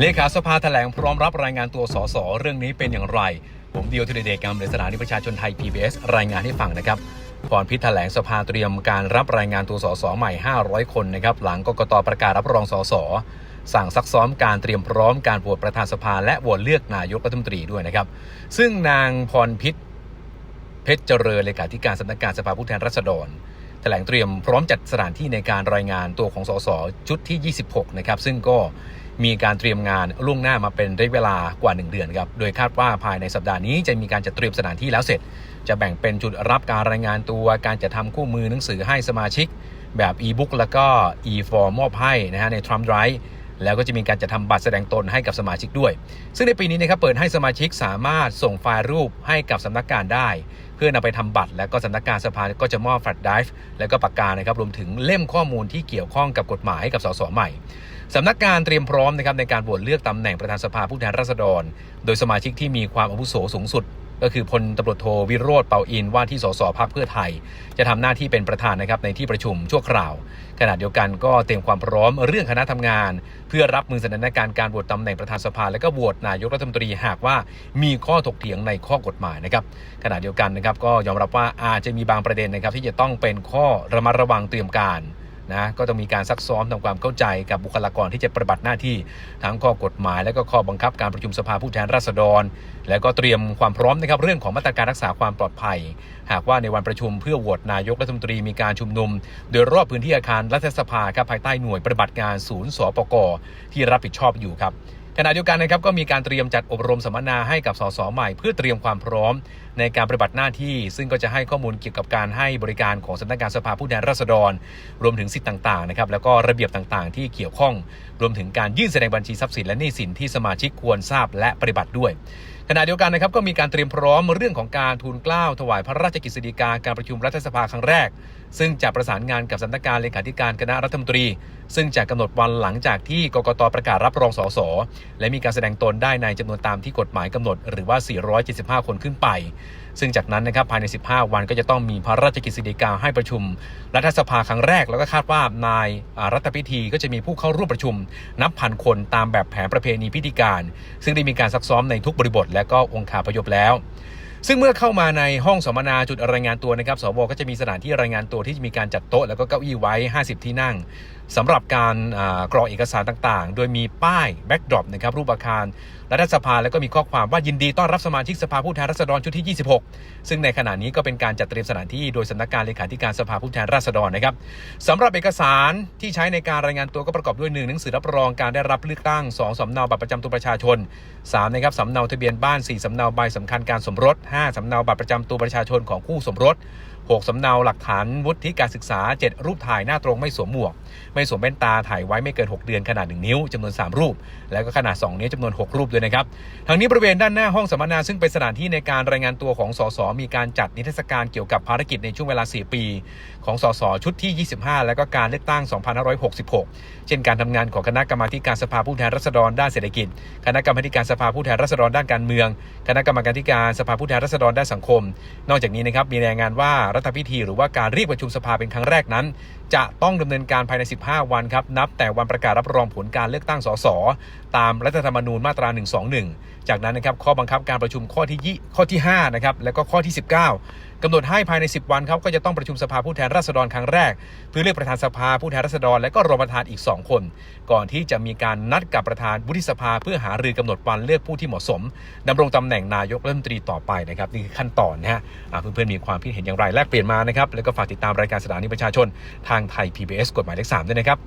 เลขาสภาแถลงพร้อมรับรายงานตัวสสเรื่องนี้เป็นอย่างไร ผมเดียวธีเดชกรรมเดชสถานีประชาชนไทย PBS รายงานให้ฟังนะครับพรพิษแถลงสภาเตรียมการรับรายงานตัวสสใหม่ 500 คนนะครับหลังกกตประกาศรับรองสสสั่งซักซ้อมการเตรียมพร้อมการโหวตประธานสภา และโหวตเลือกนายกรัฐมนตรีด้วยนะครับ ซึ่งนางพรพิษเพชรเจริญเลขาธิการสำนักงานสภาผู้แทนราษฎรแถลงเตรียมพร้อมจัดสถานที่ในการรายงานตัวของสสชุดที่ 26 นะครับ ซึ่งก็ มีการเตรียมงานล่วงหน้ามาเป็นระยะเวลากว่า 1 เดือนครับโดยคาดว่าภายในสัปดาห์นี้จะมีการจัดเตรียมสถานที่แล้วเสร็จ จะแบ่งเป็นจุดรับการรายงานตัวการจัดทำคู่มือหนังสือให้สมาชิก แบบอีบุ๊กแล้วก็ e-form มอบให้นะฮะใน Trump Drive แล้วก็จะมีการจัดทำบัตรแสดงตนให้กับสมาชิกด้วย ซึ่งในปีนี้นะครับเปิดให้สมาชิกสามารถส่งไฟล์รูปให้กับสำนักงานได้ เพื่อนำไปทำบัตร แล้วก็สำนักงานสภาก็จะมอบแฟลชไดรฟ์แล้วก็ปากกานะครับรวมถึงเล่มข้อมูลที่เกี่ยวข้องกับกฎหมายให้กับสสใหม่สำนักงานเตรียมพร้อมนะครับในการโหวตเลือกตำแหน่งประธานสภาผู้แทนราษฎร โดยสมาชิกที่มีความอาวุโสสูงสุด ก็คือพลตำรวจโทวิโรธเปาอินว่าที่สสพักเพื่อไทย จะทำหน้าที่เป็นประธานนะครับในที่ประชุมชั่วคราวขณะเดียวกันก็เตรียมความพร้อมเรื่องคณะทำงาน เพื่อรับมือสถานการณ์การโหวตตำแหน่งประธานสภา และก็โหวตนายกรัฐมนตรีหากว่ามีข้อถกเถียงในข้อกฎหมายนะครับขณะเดียวกันนะครับก็ยอมรับว่าอาจจะมีบางประเด็นนะครับที่จะต้องเป็นข้อระมัดระวังเตรียมการ นะก็ต้องมีการซักซ้อมทำความเข้าใจกับบุคลากรที่จะปฏิบัติหน้าที่ทั้งข้อกฎหมาย และก็ข้อบังคับการประชุมสภาผู้แทนราษฎร และก็เตรียมความพร้อมนะครับเรื่องของมาตรการรักษาความปลอดภัย หากว่าในวันประชุมเพื่อโหวตนายกรัฐมนตรีมีการชุมนุม โดยรอบพื้นที่อาคารรัฐสภาครับภายใต้หน่วยปฏิบัติงานศูนย์สปกที่รับผิดชอบอยู่ครับขณะเดียวกันนะครับก็มีการเตรียมจัดอบรมสัมมนาให้กับสสใหม่ เพื่อเตรียมความพร้อม ในการปฏิบัติหน้าที่ ซึ่งก็จะให้ข้อมูลเกี่ยวกับการให้บริการของสำนักงานสภาผู้แทนราษฎร รวมถึงสิทธิต่างๆนะครับแล้วก็ระเบียบต่างๆ ที่เกี่ยวข้อง รวมถึงการยื่นแสดงบัญชีทรัพย์สินและหนี้สินที่สมาชิกควรทราบและปฏิบัติด้วยขณะเดียวกันนะครับก็มีการเตรียมพร้อมเรื่องของการทูลเกล้าถวายพระราชกิจสีกาการประชุมรัฐสภาครั้งแรก ซึ่งจะประสานงานกับสำนักงานเลขาธิการคณะรัฐมนตรี ซึ่งจะกำหนดวันหลังจากที่กกตประกาศรับรองสสและมีการแสดงตนได้ในจำนวนตามที่กฎหมายกำหนด หรือว่า 475 คนขึ้นไปซึ่งจากนั้นนะครับภายใน 15 วันก็จะต้องมีพระราชกิจสีกาให้ประชุม รัฐสภาครั้งแรก แล้วก็คาดว่านายรัฐพิธีก็จะมีผู้เข้าร่วมประชุม นับพันคนตามแบบแผนประเพณีพิธีการ ซึ่งได้มีการซักซ้อมในทุกบริบท และก็องค์คาพยพแล้วซึ่งเมื่อเข้ามาในห้องสัมมนาจุดรายงานตัวนะครับ สวก็จะมีสถานที่รายงานตัวที่จะมีการจัดโต๊ะแล้วก็เก้าอี้ไว้ 50 ที่นั่ง สำหรับการกรอกเอกสารต่างๆ โดยมีป้ายแบ็กดรอปนะครับรูปอาคารรัฐสภาแล้วก็มีข้อความว่ายินดีต้อนรับสมาชิกสภาผู้แทนราษฎรชุดที่ 26 ซึ่งในขณะนี้ก็เป็นการจัดเตรียมสถานที่โดยสำนักงานเลขาธิการสภาผู้แทนราษฎรนะครับสำหรับเอกสารที่ใช้ในการรายงานตัวก็ประกอบด้วยหนึ่งหนังสือรับรองการได้รับเลือกตั้งสองสำเนาบัตรประจำตัวประชาชนสามนะครับสำเนาทะเบียนบ้านสี่สำเนาใบสำคัญการสมรสห้าสำเนาบัตรประจำตัวประชาชนของคู่สมรส 6สำเนาหลักฐานวุฒิการศึกษา 7 รูปถ่ายหน้าตรงไม่สวมหมวก ไม่สวมแว่นตาถ่ายไว้ไม่เกิน 6 เดือนขนาด 1 นิ้วจำนวน 3 รูป แล้วก็ขนาด 2 นิ้วจำนวน 6 รูปด้วยนะครับทางนี้บริเวณด้านหน้าห้องสัมมนาซึ่งเป็นสถานที่ในการรายงานตัวของสสมีการจัดนิทรรศการเกี่ยวกับภารกิจในช่วงเวลา 4 ปี ของสสชุดที่ 25 แล้วก็การเลือกตั้ง 2566 เช่นการทำงานของคณะกรรมาการสภาผู้แทนราษฎรด้านเศรษฐกิจ คณะกรรมาธิการสภาผู้แทนราษฎรด้านการเมือง คณะกรรมาการสภาผู้แทนราษฎรด้านสังคม นอกจากนี้นะครับมีรายงานว่ารัฐพิธี หรือว่าการเรียกประชุมสภาเป็นครั้งแรกนั้น จะต้องดำเนินการภายใน 15 วันครับ นับแต่วันประกาศรับรองผลการเลือกตั้งสส ตามรัฐธรรมนูญมาตรา 121 จากนั้นนะครับข้อบังคับการประชุมข้อที่ยี่ข้อที่5นะครับแล้วก็ข้อที่ 19กำหนดให้ภายใน 10 วันครับก็จะต้องประชุมสภาผู้แทนราษฎรครั้งแรก เพื่อเลือกประธานสภาผู้แทนราษฎรและก็รองประธานอีก 2 คน ก่อนที่จะมีการนัดกับประธานวุฒิสภา เพื่อหารือกำหนดวันเลือกผู้ที่เหมาะสมดำรงตำแหน่งนายกรัฐมนตรีต่อไปนะครับนี่คือขั้นตอนนะฮะเพื่อนๆมีความคิดเห็นอย่างไรแลกเปลี่ยนมานะครับแล้วก็ฝากติดตามรายการสถานีประชาชนทางไทย PBS กฎหมายเลข3ด้วยนะครับ